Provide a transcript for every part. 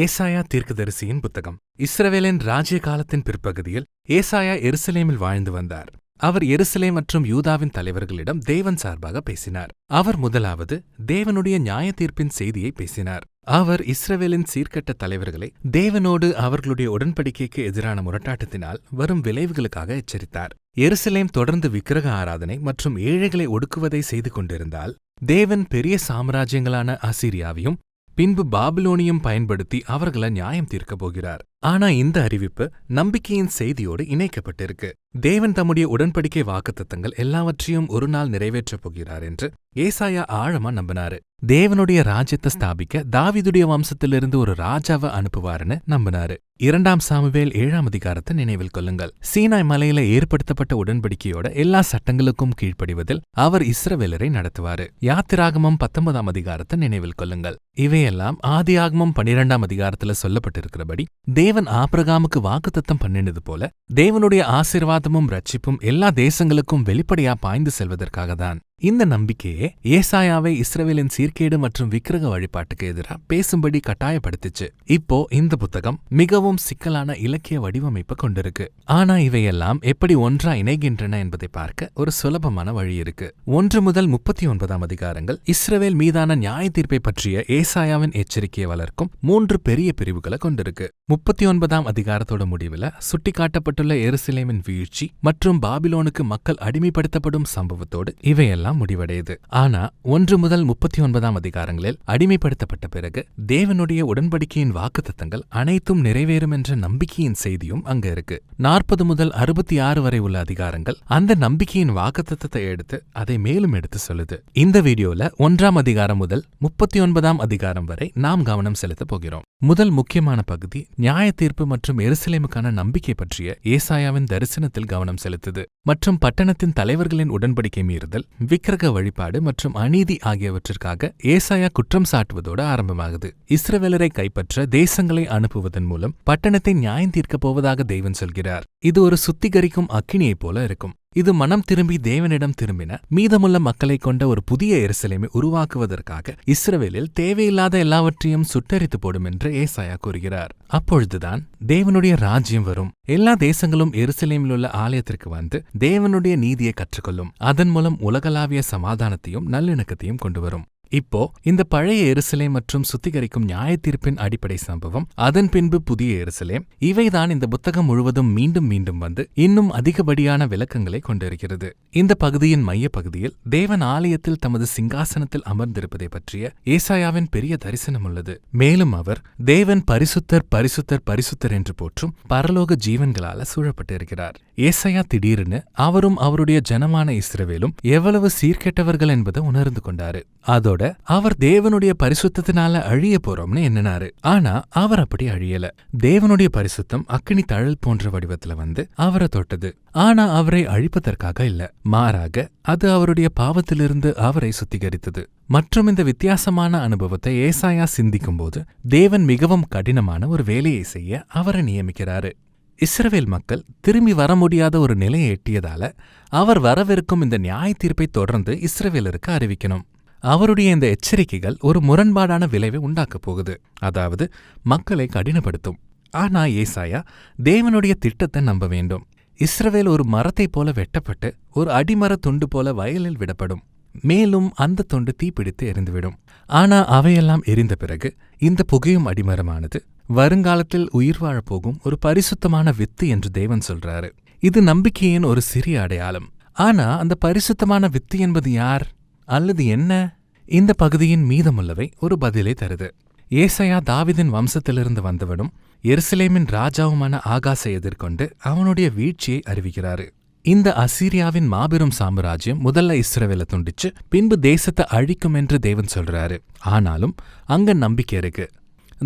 ஏசாயா தீர்க்கதரிசியின் புத்தகம். இஸ்ரவேலின் ராஜ்ய காலத்தின் பிற்பகுதியில் ஏசாயா எருசலேமில் வாழ்ந்து வந்தார். அவர் எருசலேம் மற்றும் யூதாவின் தலைவர்களிடம் தேவன் சார்பாக பேசினார். அவர் முதலாவது தேவனுடைய நியாய தீர்ப்பின் செய்தியை பேசினார். அவர் இஸ்ரவேலின் சீர்கட்ட தலைவர்களை தேவனோடு அவர்களுடைய உடன்படிக்கைக்கு எதிரான முரட்டாட்டத்தினால் வரும் விளைவுகளுக்காக எச்சரித்தார். எருசலேம் தொடர்ந்து விக்கிரக ஆராதனை மற்றும் ஏழைகளை ஒடுக்குவதை செய்து கொண்டிருந்தால் தேவன் பெரிய சாம்ராஜ்யங்களான அசீரியாவையும் பின்பு பாபிலோனியம் பயன்படுத்தி அவர்களை நியாயம் தீர்க்கப் போகிறார். ஆனா இந்த அறிவிப்பு நம்பிக்கையின் செய்தியோடு இணைக்கப்பட்டிருக்கு. தேவன் தம்முடைய உடன்படிக்கை வாக்குத்தத்தங்கள் எல்லாவற்றையும் ஒரு நாள் நிறைவேற்றப் போகிறார் என்று ஏசாயா ஆழமா நம்பினாரு. தேவனுடைய ராஜ்யத்தை ஸ்தாபிக்க தாவிதுடைய வம்சத்திலிருந்து ஒரு ராஜாவை அனுப்புவாருன்னு நம்பினாரு. இரண்டாம் சாமுவேல் ஏழாம் அதிகாரத்தை நினைவில் கொள்ளுங்கள். சீனாய் மலையில ஏற்படுத்தப்பட்ட உடன்படிக்கையோட எல்லா சட்டங்களுக்கும் கீழ்ப்படிவதில் அவர் இஸ்ரவேலரை நடத்துவாரு. யாத்திராகமம் பத்தொன்பதாம் அதிகாரத்தை நினைவில் கொள்ளுங்கள். இவையெல்லாம் ஆதியாகமம் பனிரெண்டாம் அதிகாரத்துல சொல்லப்பட்டிருக்கிறபடி தேவன் ஆபிரகாமுக்கு வாக்குத்தத்தம் பண்ணினது போல தேவனுடைய ஆசிர்வாதமும் ரட்சிப்பும் எல்லா தேசங்களுக்கும் வெளிப்படையா பாய்ந்து செல்வதற்காக தான் இந்த நம்பிக்கையே ஏசாயாவை இஸ்ரவேலின் சீர்கேடு மற்றும் விக்கிரக வழிபாட்டுக்கு எதிராக பேசும்படி கட்டாயப்படுத்துச்சு. இப்போ இந்த புத்தகம் மிகவும் சிக்கலான இலக்கிய வடிவமைப்பை கொண்டிருக்கு. ஆனா இவையெல்லாம் எப்படி ஒன்றா இணைகின்றன என்பதை பார்க்க ஒரு சுலபமான வழி இருக்கு. ஒன்று முதல் முப்பத்தி ஒன்பதாம் அதிகாரங்கள் இஸ்ரவேல் மீதான நியாய தீர்ப்பை பற்றிய ஏசாயாவின் எச்சரிக்கையை வளர்க்கும் மூன்று பெரிய பிரிவுகளை கொண்டிருக்கு. முப்பத்தி ஒன்பதாம் அதிகாரத்தோட முடிவுல சுட்டிக்காட்டப்பட்டுள்ள எருசலேமின் வீழ்ச்சி மற்றும் பாபிலோனுக்கு மக்கள் அடிமைப்படுத்தப்படும் சம்பவத்தோடு இவையெல்லாம் முடிவடையுது. ஆனா ஒன்று முதல் முப்பத்தி ஒன்பதாம் அதிகாரங்களில் அடிமைப்படுத்தப்பட்ட பிறகு தேவனுடைய உடன்படிக்கையின் வாக்குத்தத்தங்கள் அனைத்தும் நிறைவேறும் என்ற நம்பிக்கையின் செய்தியும் அங்க இருக்கு. நாற்பது முதல் அறுபத்தி ஆறு வரை உள்ள அதிகாரங்கள் அந்த நம்பிக்கையின் வாக்குத்தத்தத்தை எடுத்து அதை மேலும் எடுத்து சொல்லுது. இந்த வீடியோல ஒன்றாம் அதிகாரம் முதல் முப்பத்தி ஒன்பதாம் அதிகாரம் வரை நாம் கவனம் செலுத்தப் போகிறோம். முதல் முக்கியமான பகுதி நியாய தீர்ப்பு மற்றும் எருசலேமுக்கான நம்பிக்கை பற்றிய ஏசாயாவின் தரிசனத்தில் கவனம் செலுத்துது. மற்றும் பட்டணத்தின் தலைவர்களின் உடன்படிக்கை மீறுதல் விக்கிரக வழிபாடு மற்றும் அநீதி ஆகியவற்றிற்காக ஏசாயா குற்றம் சாட்டுவதோடு ஆரம்பமாகுது. இஸ்ரவேலரை கைப்பற்ற தேசங்களை அனுப்புவதன் மூலம் பட்டணத்தை நியாயம் தீர்க்கப் போவதாக தெய்வன் சொல்கிறார். இது ஒரு சுத்திகரிக்கும் அக்கினியைப் போல இருக்கும். இது மனம் திரும்பி தேவனிடம் திரும்பின மீதமுள்ள மக்களைக் கொண்ட ஒரு புதிய எருசலேமை உருவாக்குவதற்காக இஸ்ரவேலில் தேவையில்லாத எல்லாவற்றையும் சுட்டரித்து போடும் என்று ஏசாயா கூறுகிறார். அப்பொழுதுதான் தேவனுடைய ராஜ்யம் வரும். எல்லா தேசங்களும் எருசலேமில் உள்ள ஆலயத்திற்கு வந்து தேவனுடைய நீதியை கற்றுக்கொள்ளும். அதன் மூலம் உலகளாவிய சமாதானத்தையும் நல்லிணக்கத்தையும் கொண்டு வரும். இப்போ இந்த பழைய எருசலேம் மற்றும் சுத்திகரிக்கும் நியாய தீர்ப்பின் அடிப்படை சம்பவம் அதன் பின்பு புதிய எருசலேம் இவைதான் இந்த புத்தகம் முழுவதும் மீண்டும் மீண்டும் வந்து இன்னும் அதிகப்படியான விளக்கங்களை கொண்டிருக்கிறது. இந்த பகுதியின் மைய பகுதியில் தேவன் ஆலயத்தில் தமது சிங்காசனத்தில் அமர்ந்திருப்பதை பற்றிய ஏசாயாவின் பெரிய தரிசனம் உள்ளது. மேலும் அவர் தேவன் பரிசுத்தர் பரிசுத்தர் பரிசுத்தர் என்று போற்றும் பரலோக ஜீவன்களால சூழப்பட்டிருக்கிறார். ஏசாயா திடீர்னு அவரும் அவருடைய ஜனமான இஸ்ரவேலும் எவ்வளவு சீர்கெட்டவர்கள் என்பதை உணர்ந்து கொண்டாரு. அதோட அவர் தேவனுடைய பரிசுத்தினால அழிய போறோம்னு எண்ணினாரு. ஆனா அவர் அப்படி அழியல. தேவனுடைய பரிசுத்தம் அக்கினி தழல் போன்ற வடிவத்துல வந்து அவரை தொட்டது. ஆனா அவரை அழிப்பதற்காக இல்ல. மாறாக அது அவருடைய பாவத்திலிருந்து அவரை சுத்திகரித்தது. மற்றும் இந்த வித்தியாசமான அனுபவத்தை ஏசாயா சிந்திக்கும்போது தேவன் மிகவும் கடினமான ஒரு வேலையை செய்ய அவரை நியமிக்கிறாரு. இஸ்ரவேல் மக்கள் திரும்பி வர முடியாத ஒரு நிலையை எட்டியதால அவர் வரவிருக்கும் இந்த நியாய தீர்ப்பை தொடர்ந்து இஸ்ரவேலருக்கு அறிவிக்கணும். அவருடைய இந்த எச்சரிக்கைகள் ஒரு முரண்பாடான விளைவை உண்டாக்கப் போகுது. அதாவது மக்களை கடினப்படுத்தும். ஆனா ஏசாயா தேவனுடைய திட்டத்தை நம்ப வேண்டும். இஸ்ரவேல் ஒரு மரத்தைப் போல வெட்டப்பட்டு ஒரு அடிமர துண்டு போல வயலில் விடப்படும். மேலும் அந்த தொண்டு தீப்பிடித்து எரிந்துவிடும். ஆனா அவையெல்லாம் எரிந்த பிறகு இந்த புகையும் அடிமரமானது வருங்காலத்தில் உயிர் வாழப்போகும் ஒரு பரிசுத்தமான வித்து என்று தேவன் சொல்றாரு. இது நம்பிக்கையின் ஒரு சிறிய அடையாளம். ஆனா அந்த பரிசுத்தமான வித்து என்பது யார்? அல்லது என்ன? இந்த பகுதியின் மீதமுள்ளவை ஒரு பதிலை தருது. ஏசையா தாவிதின் வம்சத்திலிருந்து வந்தவனும் எருசலேமின் ராஜாவுமான ஆகாசை எதிர்கொண்டு அவனுடைய வீழ்ச்சியை அறிவிக்கிறாரு. இந்த அசீரியாவின் மாபெரும் சாம்ராஜ்யம் முதல்ல இஸ்ரவேல துண்டிச்சு பின்பு தேசத்தை அழிக்கும் என்று தேவன் சொல்றாரு. ஆனாலும் அங்க நம்பிக்கை இருக்கு.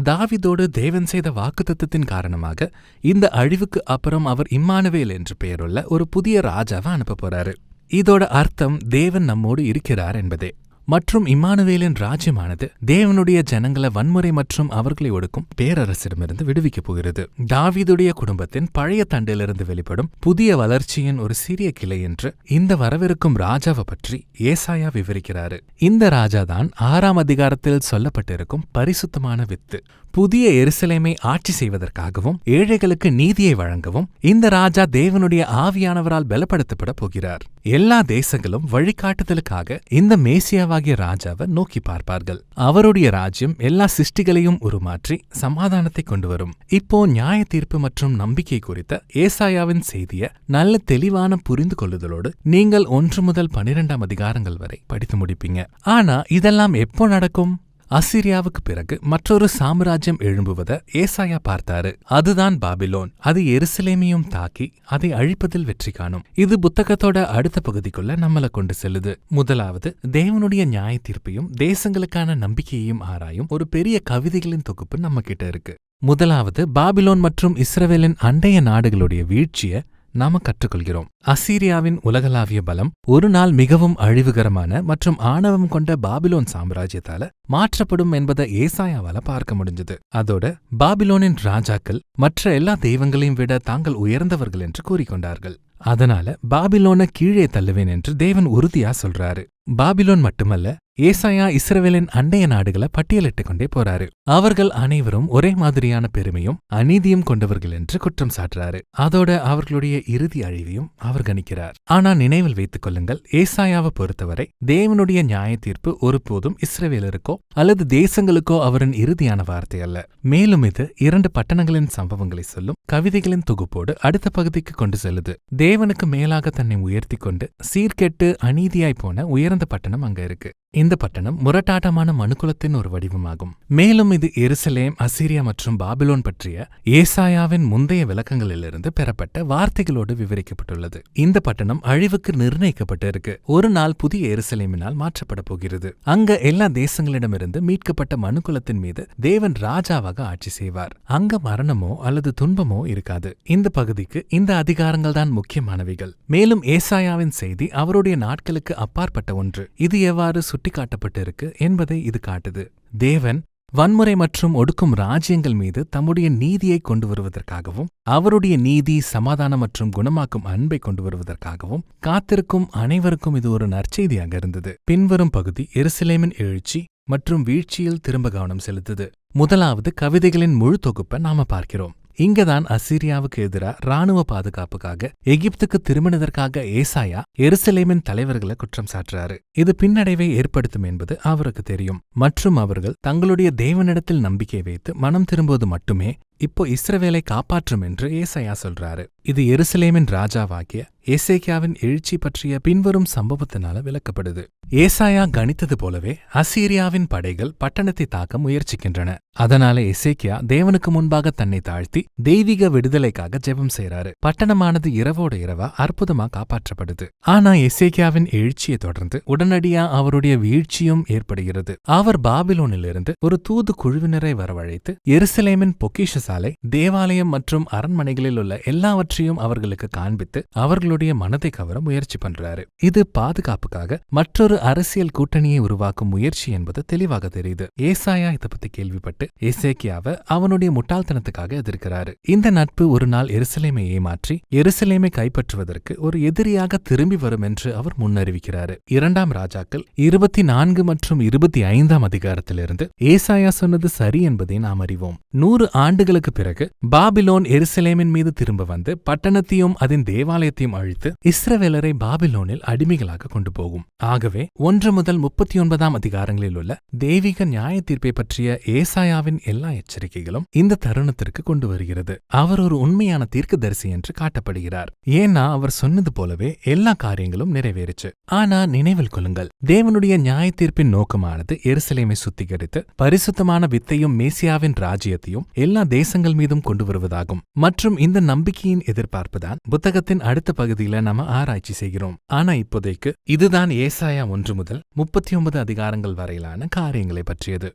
தாவிதோடு தேவன் செய்த வாக்குத்தத்தின் காரணமாக இந்த அழிவுக்கு அப்புறம் அவர் இம்மானுவேல் என்று பெயருள்ள ஒரு புதிய ராஜாவை அனுப்ப போறாரு. இதோட அர்த்தம் தேவன் நம்மோடு இருக்கிறார் என்பதே. மற்றும் இம்மானுவேலின் ராஜ்யமானது தேவனுடைய ஜனங்களை வன்முறை மற்றும் அவர்களை ஒடுக்கும் பேரரசிடமிருந்து விடுவிக்கப் போகிறது. தாவிதுடைய குடும்பத்தின் பழைய தண்டிலிருந்து வெளிப்படும் புதிய வளர்ச்சியின் ஒரு சிறிய கிளை என்று இந்த வரவிருக்கும் ராஜாவை பற்றி ஏசாயா விவரிக்கிறாரு. இந்த ராஜாதான் ஆறாம் அதிகாரத்தில் சொல்லப்பட்டிருக்கும் பரிசுத்தமான வித்து. புதிய எருசலேமை ஆட்சி செய்வதற்காகவும் ஏழைகளுக்கு நீதியை வழங்கவும் இந்த ராஜா தேவனுடைய ஆவியானவரால் பலப்படுத்தப்பட போகிறார். எல்லா தேசங்களும் வழிகாட்டுதலுக்காக இந்த மேசியாவாகிய ராஜாவை நோக்கி பார்ப்பார்கள். அவருடைய ராஜ்யம் எல்லா சிருஷ்டிகளையும் உருமாற்றி சமாதானத்தை கொண்டு வரும். இப்போ நியாய தீர்ப்பு மற்றும் நம்பிக்கை குறித்த ஏசாயாவின் செய்திய நல்ல தெளிவான புரிந்து கொள்ளுதலோடு நீங்கள் ஒன்று முதல் பனிரெண்டாம் அதிகாரங்கள் வரை படித்து முடிப்பீங்க. ஆனா இதெல்லாம் எப்போ நடக்கும்? அசிரியாவுக்கு பிறகு மற்றொரு சாம்ராஜ்யம் எழும்புவத ஏசாயா பார்த்தாரு. அதுதான் பாபிலோன். அது எருசலேமையும் தாக்கி அதை அழிப்பதில் வெற்றி காணும். இது புத்தகத்தோட அடுத்த பகுதிக்குள்ள நம்மளை கொண்டு செல்லுது. முதலாவது தேவனுடைய நியாய தீர்ப்பையும் தேசங்களுக்கான நம்பிக்கையையும் ஆராயும் ஒரு பெரிய கவிதைகளின் தொகுப்பு நம்ம கிட்ட இருக்கு. முதலாவது பாபிலோன் மற்றும் இஸ்ரவேலின் அண்டைய நாடுகளுடைய வீழ்ச்சிய நாம கற்றுக்கொள்கிறோம். அசீரியாவின் உலகளாவிய பலம் ஒரு நாள் மிகவும் அழிவுகரமான மற்றும் ஆணவம் கொண்ட பாபிலோன் சாம்ராஜ்யத்தால மாற்றப்படும் என்பதை ஏசாயாவால பார்க்க முடிஞ்சது. அதோட பாபிலோனின் ராஜாக்கள் மற்ற எல்லா தெய்வங்களையும் விட தாங்கள் உயர்ந்தவர்கள் என்று கூறிக்கொண்டார்கள். அதனால பாபிலோன கீழே தள்ளுவேன் என்று தேவன் உறுதியா சொல்றாரு. பாபிலோன் மட்டுமல்ல ஏசாயா இஸ்ரவேலின் அண்டைய நாடுகளை பட்டியலிட்டுக் கொண்டே போறாரு. அவர்கள் அனைவரும் ஒரே மாதிரியான பெருமையும் அநீதியும் கொண்டவர்கள் என்று குற்றம் சாட்டுறாரு. அதோட அவர்களுடைய இறுதி அழிவையும் அவர் கணிக்கிறார். ஆனா நினைவில் வைத்துக் கொள்ளுங்கள் ஏசாயாவை பொறுத்தவரை தேவனுடைய நியாய தீர்ப்பு ஒருபோதும் இஸ்ரவேலருக்கோ அல்லது தேசங்களுக்கோ அவரின் இறுதியான வார்த்தை அல்ல. மேலும் இது இரண்டு பட்டணங்களின் சம்பவங்களை சொல்லும் கவிதைகளின் தொகுப்போடு அடுத்த பகுதிக்கு கொண்டு செல்லுது. தேவனுக்கு மேலாக தன்னை உயர்த்தி கொண்டு சீர்கெட்டு அநீதியாய் போன உயர்ந்த பட்டணம் அங்க இருக்கு. இந்த பட்டணம் முரட்டாட்டமான மனுக்குலத்தின் ஒரு வடிவமாகும். மேலும் இது எருசலேம் அசீரியா மற்றும் பாபிலோன் பற்றிய ஏசாயாவின் முந்தைய விளக்கங்களிலிருந்து பெறப்பட்ட வார்த்தைகளோடு விவரிக்கப்பட்டுள்ளது. இந்த பட்டணம் அழிவுக்கு நிர்ணயிக்கப்பட்டு இருக்கு ஒரு நாள் புதிய எருசலேமினால் மாற்றப்பட போகிறது. அங்க எல்லா தேசங்களிடமிருந்து மீட்கப்பட்ட மனுக்குலத்தின் மீது தேவன் ராஜாவாக ஆட்சி செய்வார். அங்க மரணமோ அல்லது துன்பமோ இருக்காது. இந்த பகுதிக்கு இந்த அதிகாரங்கள் தான் முக்கியமானவைகள். மேலும் ஏசாயாவின் செய்தி அவருடைய நாட்களுக்கு அப்பாற்பட்ட ஒன்று. இது எவ்வாறு சுட்டிக்காட்டப்பட்டிருக்கு என்பதை இது காட்டுது. தேவன் வன்முறை மற்றும் ஒடுக்கும் ராஜ்யங்கள் மீது தம்முடைய நீதியை கொண்டு வருவதற்காகவும் அவருடைய நீதி சமாதானம் மற்றும் குணமாக்கும் அன்பை கொண்டு வருவதற்காகவும் காத்திருக்கும் அனைவருக்கும் இது ஒரு நற்செய்தியாக இருந்தது. பின்வரும் பகுதி எருசலேமின் எழுச்சி மற்றும் வீழ்ச்சியில் திரும்ப கவனம் செலுத்துது. முதலாவது கவிதைகளின் முழு தொகுப்பை நாம பார்க்கிறோம். இங்கதான் அசீரியாவுக்கு எதிரா ராணுவ பாதுகாப்புக்காக எகிப்துக்கு திரும்பினதற்காக ஏசாயா எருசலேமின் தலைவர்களை குற்றம் சாட்டுறாரு இது பின்னடைவை ஏற்படுத்தும் என்பது அவருக்கு தெரியும். மற்றும் அவர்கள் தங்களுடைய தேவனிடத்தில் நம்பிக்கை வைத்து மனம் திரும்புவது மட்டுமே இப்போ இஸ்ரவேலை காப்பாற்றும் என்று ஏசாயா சொல்றாரு. இது எருசலேமின் ராஜாவாகிய ஏசேக்கியாவின் எழுச்சி பற்றிய பின்வரும் சம்பவத்தினால விளக்கப்படுது. ஏசாயா கணித்தது போலவே அசீரியாவின் படைகள் பட்டணத்தை தாக்க முயற்சிக்கின்றன. அதனால எசேக்கியா தேவனுக்கு முன்பாக தன்னை தாழ்த்தி தெய்வீக விடுதலைக்காக ஜெபம் செய்கிறாரு பட்டணமானது இரவோட இரவா அற்புதமா காப்பாற்றப்படுது. ஆனா எசேக்கியாவின் எழுச்சியை தொடர்ந்து உடனடியா அவருடைய வீழ்ச்சியும் ஏற்படுகிறது. அவர் பாபிலோனிலிருந்து ஒரு தூது குழுவினரை வரவழைத்து எருசலேமின் பொக்கிஷ சாலை தேவாலயம் மற்றும் அரண்மனைகளில் உள்ள எல்லாவற்றையும் அவர்களுக்கு காண்பித்து அவர்களுடைய மனதை கவர முயற்சி பண்றாரு. இது பாதுகாப்புக்காக மற்றொரு அரசியல் கூட்டணியை உருவாக்கும் முயற்சி என்பது தெளிவாக தெரியுது. ஏசாயா இதை பத்தி கேள்விப்பட்டு ஏசேக்கியாவை அவனுடைய முட்டாள்தனத்துக்காக எதிர்க்கிறாரு. இந்த நட்பு ஒரு நாள் எருசலேமை ஏமாற்றி எருசலேமை கைப்பற்றுவதற்கு ஒரு எதிரியாக திரும்பி வரும் என்று அவர் முன்னறிவிக்கிறாரு. இரண்டாம் ராஜாக்கள் இருபத்தி நான்கு மற்றும் இருபத்தி ஐந்தாம் அதிகாரத்திலிருந்து ஏசாயா சொன்னது சரி என்பதை நாம் அறிவோம். நூறு ஆண்டுகளுக்கு பிறகு பாபிலோன் எருசலேமின் மீது திரும்ப வந்து பட்டணத்தையும் அதன் தேவாலயத்தையும் அழித்து இஸ்ரவேலரை பாபிலோனில் அடிமைகளாக கொண்டு போகும் ஆகவே ஒன்று முதல் முப்பத்தி ஒன்பதாம் அதிகாரங்களில் உள்ள தெய்வீக நியாய தீர்ப்பை பற்றிய ஏசாயாவின் எல்லா எச்சரிக்கைகளும் இந்த தருணத்திற்கு கொண்டு வருகிறது. அவர் ஒரு உண்மையான தீர்க்கதரிசி என்று காட்டப்படுகிறார். ஏன்னா அவர் சொன்னது போலவே எல்லா காரியங்களும் நிறைவேறுச்சு. ஆனா நினைவில் கொள்ளுங்கள் தேவனுடைய நியாய தீர்ப்பின் நோக்கமானது எருசலேமை சுத்திகரித்து பரிசுத்தமான வித்தையும் மேசியாவின் ராஜ்யத்தையும் எல்லா தேசங்கள் மீதும் கொண்டு வருவதாகும். மற்றும் இந்த நம்பிக்கையின் எதிர்பார்ப்புதான் புத்தகத்தின் அடுத்த பகுதி பகுதியில நாம ஆராய்ச்சி செய்கிறோம். ஆனா இப்போதைக்கு இதுதான் ஏசாயா ஒன்று முதல் முப்பத்தி ஒன்பது அதிகாரங்கள் வரையிலான காரியங்களை பற்றியது.